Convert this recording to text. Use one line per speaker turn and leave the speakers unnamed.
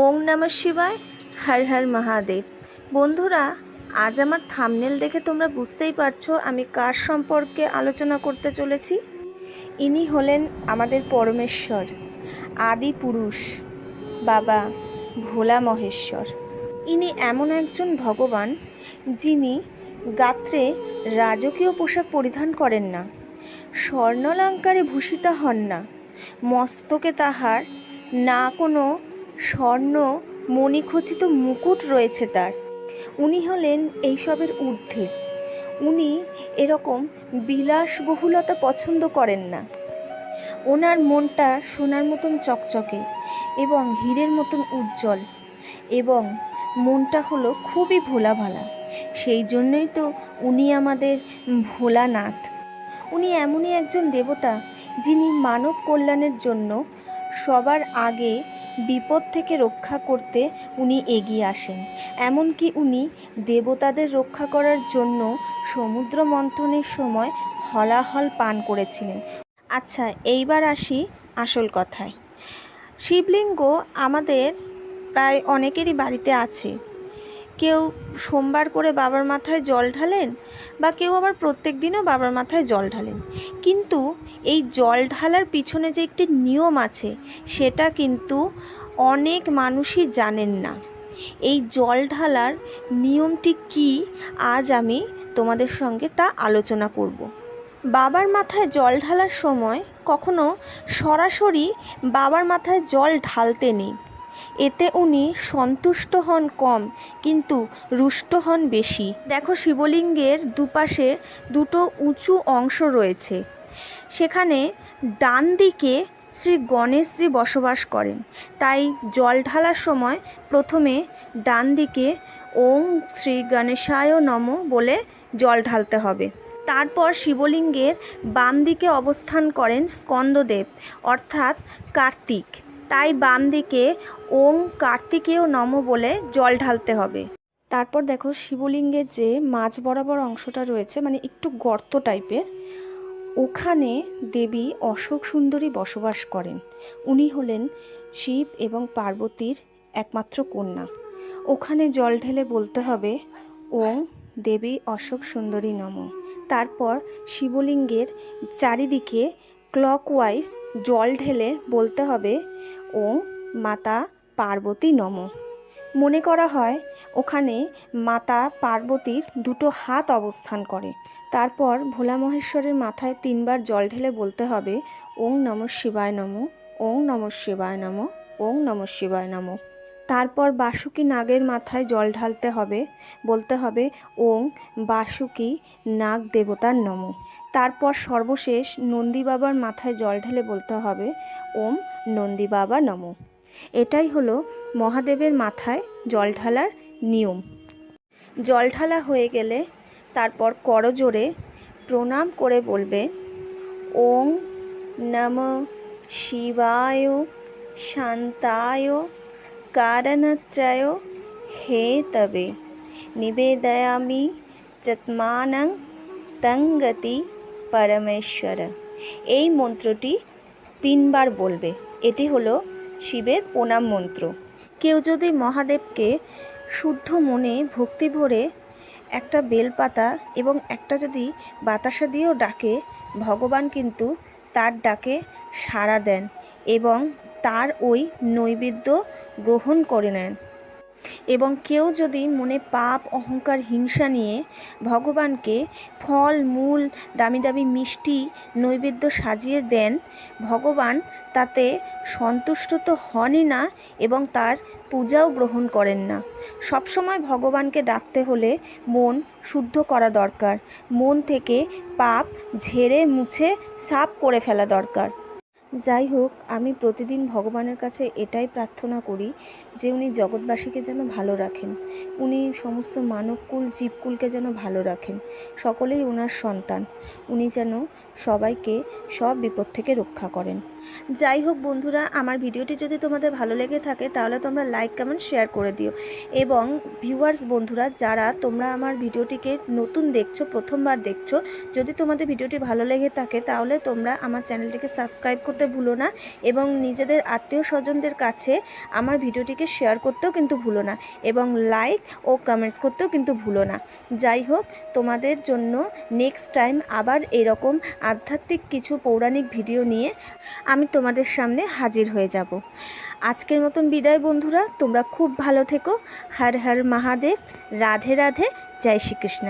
ওম নমঃ শিবায়, হর হর মহাদেব। বন্ধুরা, আজ আমার থামনেল দেখে তোমরা বুঝতেই পারছ আমি কার সম্পর্কে আলোচনা করতে চলেছি। ইনি হলেন আমাদের পরমেশ্বর, আদি পুরুষ, বাবা ভোলা মহেশ্বর। ইনি এমন একজন ভগবান যিনি গাত্রে রাজকীয় পোশাক পরিধান করেন না, স্বর্ণালঙ্কারে ভূষিতা হন না, মস্তকে তাহার না কোনো স্বর্ণ মণিখচিত মুকুট রয়েছে তার। উনি হলেন এইসবের ঊর্ধ্বে। উনি এরকম বিলাসবহুলতা পছন্দ করেন না। ওনার মনটা সোনার মতন চকচকে এবং হীরের মতন উজ্জ্বল এবং মনটা হলো খুবই ভোলা ভালা সেই জন্যই তো উনি আমাদের ভোলানাথ। উনি এমনই একজন দেবতা যিনি মানব কল্যাণের জন্য সবার আগে বিপদ থেকে রক্ষা করতে উনি এগিয়ে আসেন। এমনকি উনি দেবতাদের রক্ষা করার জন্য সমুদ্র মন্থনের সময় হলাহল পান করেছিলেন। আচ্ছা এইবার আসি আসল কথায়। শিবলিঙ্গ আমাদের প্রায় অনেকেরই বাড়িতে আছে। কেউ সোমবার করে বাবার মাথায় জল ঢালেন বা কেউ আবার প্রত্যেক দিনও বাবার মাথায় জল ঢালেন। কিন্তু এই জল ঢালার পিছনে যে একটি নিয়ম আছে, সেটা কিন্তু অনেক মানুষই জানেন না। এই জল ঢালার নিয়মটি কি, আজ আমি তোমাদের সঙ্গে তা আলোচনা করব। বাবার মাথায় জল ঢালার সময় কখনো সরাসরি বাবার মাথায় জল ঢালতে নেই। এতে উনি সন্তুষ্ট হন কম, কিন্তু রুষ্ট হন বেশি। দেখো শিবলিঙ্গের দুপাশে দুটো উঁচু অংশ রয়েছে। সেখানে ডান দিকে শ্রী গণেশজি বসবাস করেন। তাই জল ঢালার সময় প্রথমে ডান দিকে ওম শ্রী গণেশায় নম বলে জল ঢালতে হবে। তারপর শিবলিঙ্গের বাম দিকে অবস্থান করেন স্কন্দদেব, অর্থাৎ কার্তিক। তাই বাম দিকে ওম কার্তিকেয় নম বলে জল ঢালতে হবে। তারপর দেখো শিবলিঙ্গের যে মাঝ বরাবর অংশটা রয়েছে মানে একটু গর্ত টাইপের, ওখানে দেবী অশোক সুন্দরী বসবাস করেন। উনি হলেন শিব এবং পার্বতীর একমাত্র কন্যা। ওখানে জল ঢেলে বলতে হবে ওম দেবী অশোক সুন্দরী নম। তারপর শিবলিঙ্গের চারিদিকে ক্লকওয়াইজ জল ঢেলে বলতে হবে, ও মাতা পার্বতী নম। মনে করা হয়, ওখানে মাতা পার্বতীর দুটো হাত অবস্থান করে। তারপর ভোলা মহেশ্বরের মাথায় তিনবার জল ঢেলে বলতে হবে, ওং নম শিবায় নম, ওং নম শিবায় নম, ওং নম শিবায় নম। তারপর বাসুকি নাগের মাথায় জল ঢালতে হবে, বলতে হবে, ওং বাসুকি নাগ দেবতার নম। তারপর সর্বশেষ নন্দী বাবার মাথায় জল ঢেলে বলতে হবে, ওম নন্দী বাবা নম। এটাই হলো মহাদেবের মাথায় জল ঢালার নিয়ম। জল ঢালা হয়ে গেলে তারপর করজোরে প্রণাম করে বলবে, ওং নম শিবায় শান্তায় কারণত্রয় হে তবে নিবেদয়ামি চত্মানং তঙ্গতি পরমেশ্বর এই মন্ত্রটি তিনবার বলবে। এটি হলো শিবের প্রণাম মন্ত্র। কেউ যদি মহাদেবকে শুদ্ধ মনে ভক্তি ভরে একটা বেলপাতা এবং একটা যদি বাতাসা দিয়েও ডাকে, ভগবান কিন্তু তার ডাকে সাড়া দেন এবং তার ওই নৈবেদ্য গ্রহণ করে নেন। এবং কেউ যদি মনে পাপ, অহংকার, হিংসা নিয়ে ভগবানকে ফল, মূল, দামি দামি মিষ্টি, নৈবেদ্য সাজিয়ে দেন, ভগবান তাতে সন্তুষ্ট তো হনই না এবং তার পূজাও গ্রহণ করেন না। সবসময় ভগবানকে ডাকতে হলে মন শুদ্ধ করা দরকার। মন থেকে পাপ ঝেড়ে মুছে সাফ করে ফেলা দরকার। যাই হোক আমি প্রতিদিন ভগবানের কাছে এটাই প্রার্থনা করি যে উনি জগৎবাসীকে যেন ভালো রাখেন। উনি সমস্ত মানবকুল, জীবকুলকে যেন ভালো রাখেন। সকলেই ওনার সন্তান। উনি যেন সবাইকে সব বিপদ থেকে রক্ষা করেন। যাই হোক বন্ধুরা, আমার ভিডিওটি যদি তোমাদের ভালো লেগে থাকে, তাহলে তোমরা লাইক কমেন্ট শেয়ার করে দিও। এবং ভিউয়ার্স বন্ধুরা, যারা তোমরা আমার ভিডিওটিকে নতুন দেখছ, প্রথমবার দেখছ, যদি তোমাদের ভিডিওটি ভালো লেগে থাকে, তাহলে তোমরা আমার চ্যানেলটিকে সাবস্ক্রাইব করতে ভুলো না। এবং নিজেদের আত্মীয় স্বজনদের কাছে আমার ভিডিওটিকে শেয়ার করতেও কিন্তু ভুলো না এবং লাইক ও কমেন্টস করতেও কিন্তু ভুলো না। যাই হোক, তোমাদের জন্য নেক্সট টাইম আবার এরকম আধ্যাত্মিক কিছু পৌরাণিক ভিডিও নিয়ে আমি তোমাদের সামনে হাজির হয়ে যাব। আজকের মতন বিদায় বন্ধুরা, তোমরা খুব ভালো থেকো। হর হর মহাদেব, রাধে রাধে, জয় শ্রীকৃষ্ণ।